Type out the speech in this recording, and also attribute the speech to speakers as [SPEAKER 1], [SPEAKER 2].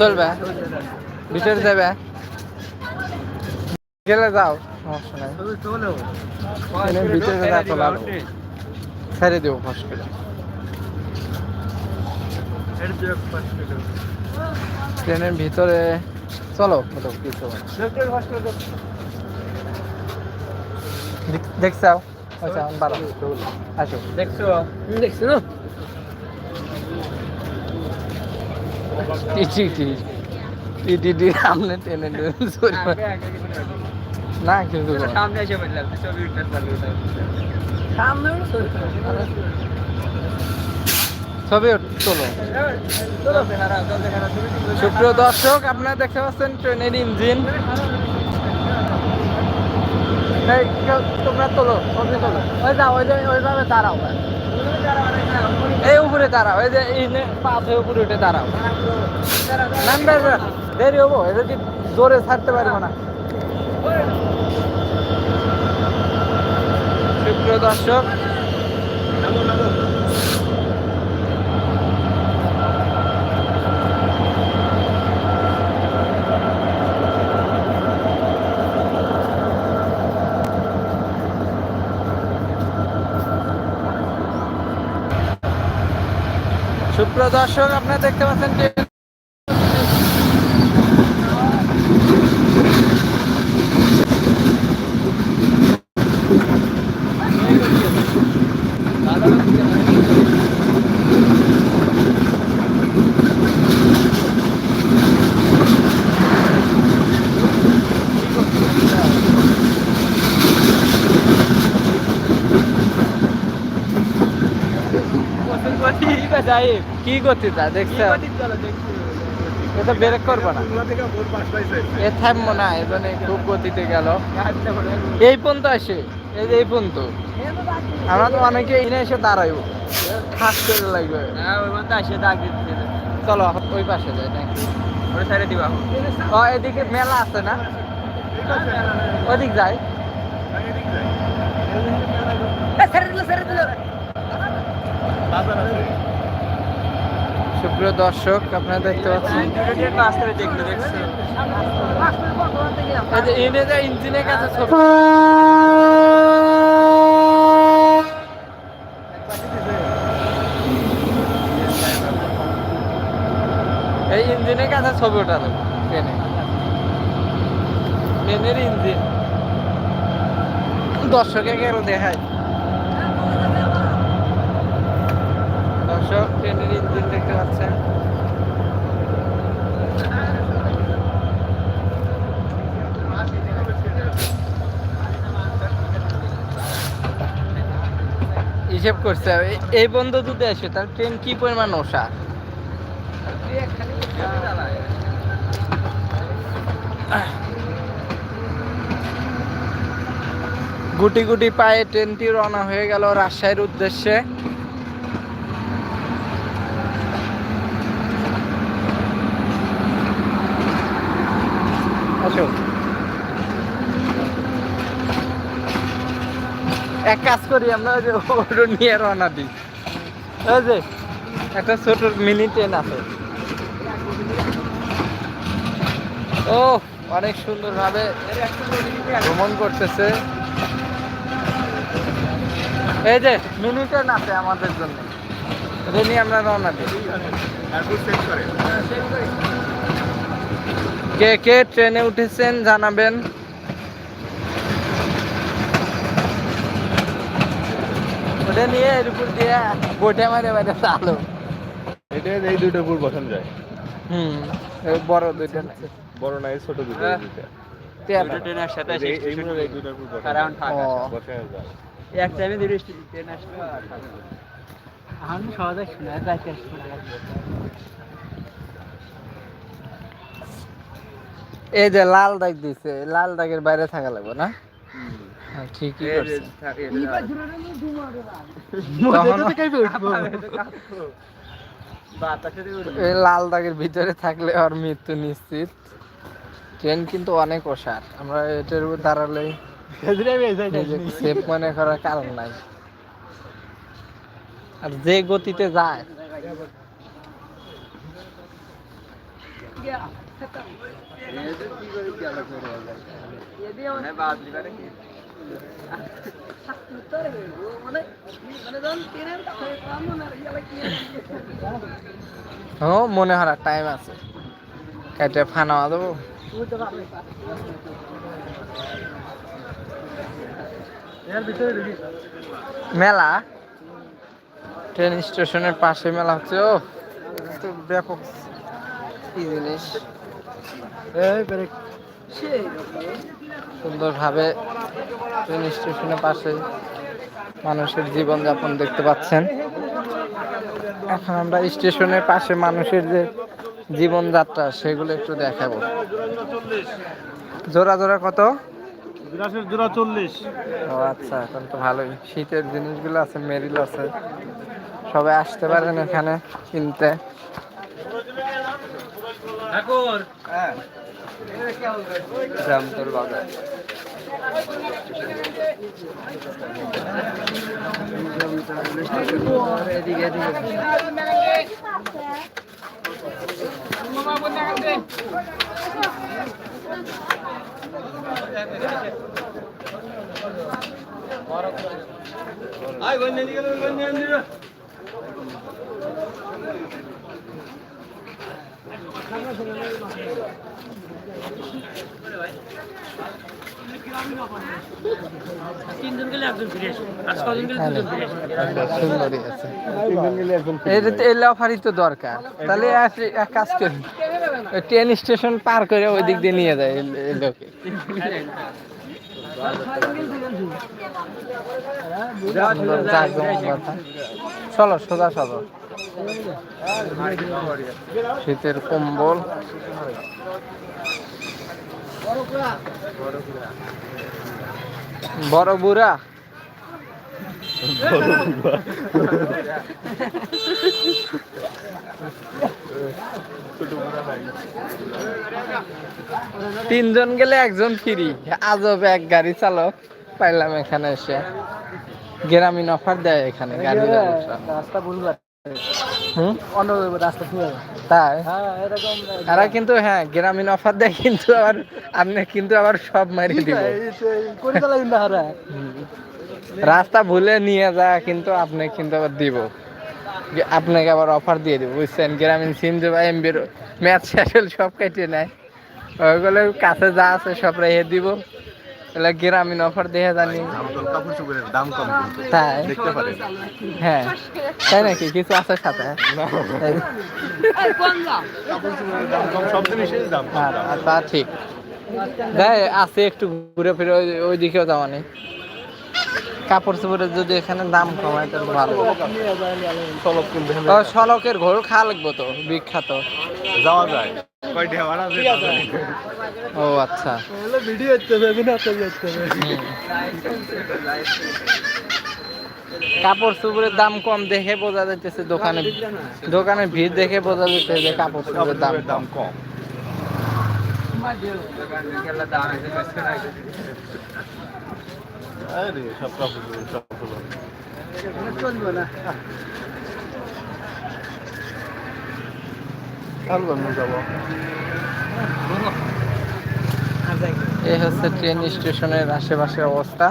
[SPEAKER 1] চলবে। ভিতরে যাবে। গেলে যাও, সমস্যা নাই। ভিতরে যা চলা ছেড়ে দেবো ফাঁস করে। ট্রেনের ভিতরে, চলো। কিছু দেখছাও আচ্ছা
[SPEAKER 2] দেখছ? দেখছ না?
[SPEAKER 1] টি টি টি টি টি সামনে
[SPEAKER 2] সামনে ছবি
[SPEAKER 1] তোলো সুপ্রিয় দর্শক আপনারা দেখতে পাচ্ছেন ট্রেনের ইঞ্জিন তোমরা তোলো ছবি তোলো ওই যাও ওই ওইভাবে দাঁড়াও এই উপরে দাঁড়াও, এই যে এই পাশে উপরে উঠে দাঁড়াও নামবে। দেরি হব এটা কি জোরে ছাড়তে পারব না সুপ্রিয় দর্শক সুপ্রিয় দর্শক আপনারা দেখতে পাচ্ছেন ট্রেন কি করতে তা দেখছ? এটা ব্রেক করব না। এ থামবো না এজন্য খুব গতিতে গেল। এই পর্যন্ত আসে এই যে এই পর্যন্ত। আমরা তো অনেকে এনে এসে দাঁড়াইব। ঠাস করে লাগবে।
[SPEAKER 2] হ্যাঁ ওই মধ্যে আসে দাগ দিতে
[SPEAKER 1] চলো ওই পাশে যাই নাকি
[SPEAKER 2] ওটা ছেড়ে দিবা।
[SPEAKER 1] ও এদিকে মেলা আছে না? ওদিক যাই।
[SPEAKER 2] ছেড়ে দিল
[SPEAKER 1] সুপ্রিয় দর্শক, আপনারা দেখতে পাচ্ছেন। ইঞ্জিনের কাছে ছবি। এই ইঞ্জিনের কাছে ছবি ওঠালো ট্রেনে ট্রেনের ইঞ্জিন দর্শকে কেন দেখায়? দর্শক ট্রেনের ইঞ্জিন দেখতে পাচ্ছেন। হিসেব করছে এই- বন্ধ যদি আসে তার ট্রেন কি পরিমাণ ওষা? গুটি গুটি পায়ে ট্রেনটি রওনা হয়ে গেল রাজশাহীর উদ্দেশ্যে। আসো। এক কাজ করি আমরা যে ওটা নিয়ে রওনা দিই। ওই যে একটা ছোট মিনি ট্রেন আছে। ও অনেক সুন্দরভাবে ভ্রমণ করতেছে। এই যে মিনি ট্রেন আছে আমাদের জন্য। এটা নিয়ে আমরা রওনা দিই। কে কে ট্রেনে উঠেছেন জানাবেন। ওটা নিয়ে এর উপর দিয়ে বোটে মারে মারে চালো।
[SPEAKER 3] এটা এই দুইটা উপর বসানো যায়।
[SPEAKER 1] হুম বড় দুইটা
[SPEAKER 3] বড় নাই ছোট দুটো
[SPEAKER 2] হ্যাঁ।
[SPEAKER 3] এই উপর বসানো যায়। যায়।
[SPEAKER 2] এক টাইমে দুটো ট্রেন আসলো। আমি সহজে শোনা যাইতে
[SPEAKER 1] এই যে লাল দাগ দিছে লাল দাগের বাইরে থাকা লাগবে না? হ্যাঁ, ঠিকই এই লাল। দাগের ভিতরে থাকলে আর মৃত্যু নিশ্চিত। ট্রেন কিন্তু অনেক ওষার আমরা এটার উপর দাঁড়ালে সেফ মনে করার কারণ নাই। আর যে গতিতে যায়। ও মনে হয় টাইম আছে। কেটে ফানা দেবো।
[SPEAKER 2] এর ভিতরে ঢুকি।
[SPEAKER 1] মেলা? ট্রেন স্টেশনের পাশে মেলা হচ্ছে ও। ব্যাপক। কি জিনিস? সুন্দরভাবে ট্রেন স্টেশনের পাশে মানুষের জীবনযাপন দেখতে পাচ্ছেন। এখন আমরা স্টেশনের পাশে মানুষের যে জীবনযাত্রা সেগুলো একটু দেখাবো। জোড়া জোড়া কত?
[SPEAKER 2] গ্লাসের জোড়া চল্লিশ।
[SPEAKER 1] ও আচ্ছা এখন তো ভালোই। শীতের জিনিসগুলো আছে মেরিল আছে। সবাই আসতে পারেন এখানে কিনতে।
[SPEAKER 2] ঠাকুর।
[SPEAKER 1] রামতর বাজার এদিকে এদিকে
[SPEAKER 2] তিনজন গেলে একজন ফিরে আসবে আর ছজন গেলে দুজন ফিরে আসবে
[SPEAKER 1] সুন্দরী আছে এটা তো এই অফারই তো দরকার। তাহলে এক- কাজ করি। ট্রেন স্টেশন পার করে ওই দিক দিয়ে নিয়ে যায় লোকে কথা। চলো সোজা চলো। শীতের কম্বল। বড় বুড়া। তিনজন গেলে একজন ফ্রি। আজব এক গাড়ি চালক। পাইলাম এখানে এসে। গ্রামীণ অফার দেয় এখানে গাড়ি
[SPEAKER 2] রাস্তা
[SPEAKER 1] তাই?
[SPEAKER 2] হ্যাঁ
[SPEAKER 1] তারা কিন্তু হ্যাঁ গ্রামীণ অফার দেয় কিন্তু আবার আপনি কিন্তু আবার সব মারিয়ে দিব। রাস্তা ভুলে নিয়ে যা কিন্তু আপনি কিন্তু আবার দিব। আপনাকে আবার অফার দিয়ে দিব বুঝছেন? গ্রামীণ সিন্ধু বা এমবির ম্যাথ স্যাটেল সব কেটে নেয়। ওইগুলো কাছে যা আছে সব রেখে দিব। এগুলো গ্রামীণ অফার দিয়ে জানি।
[SPEAKER 3] দাম কম
[SPEAKER 1] তাই।
[SPEAKER 3] দেখতে পারেন
[SPEAKER 1] হ্যাঁ। তাই নাকি? কিছু আছে সাথে? আর তা ঠিক। দেয় আছে একটু ঘুরে ফিরে ওই দিকেও যাওয়া নেই। কাপড় চোপড়ের যদি এখানে দাম কমায় তাহলে ভালো।
[SPEAKER 3] হলে
[SPEAKER 1] ঘোর খাওয়া লাগবো তো বিখ্যাত।
[SPEAKER 3] যাওয়া যায়।
[SPEAKER 1] ও আচ্ছা।
[SPEAKER 2] ভিডিও।
[SPEAKER 1] কাপড় চোপড়ের দাম কম দেখে বোঝা যাইতেছে দোকানে দোকানে ভিড় দেখে বোঝা যাচ্ছে যে কাপড় চোপড়ের দাম
[SPEAKER 3] দাম কম। আরে সব কাপড় সব
[SPEAKER 2] চলবে না।
[SPEAKER 3] যাব
[SPEAKER 1] এই হচ্ছে ট্রেন স্টেশনের আশেপাশে অবস্থা।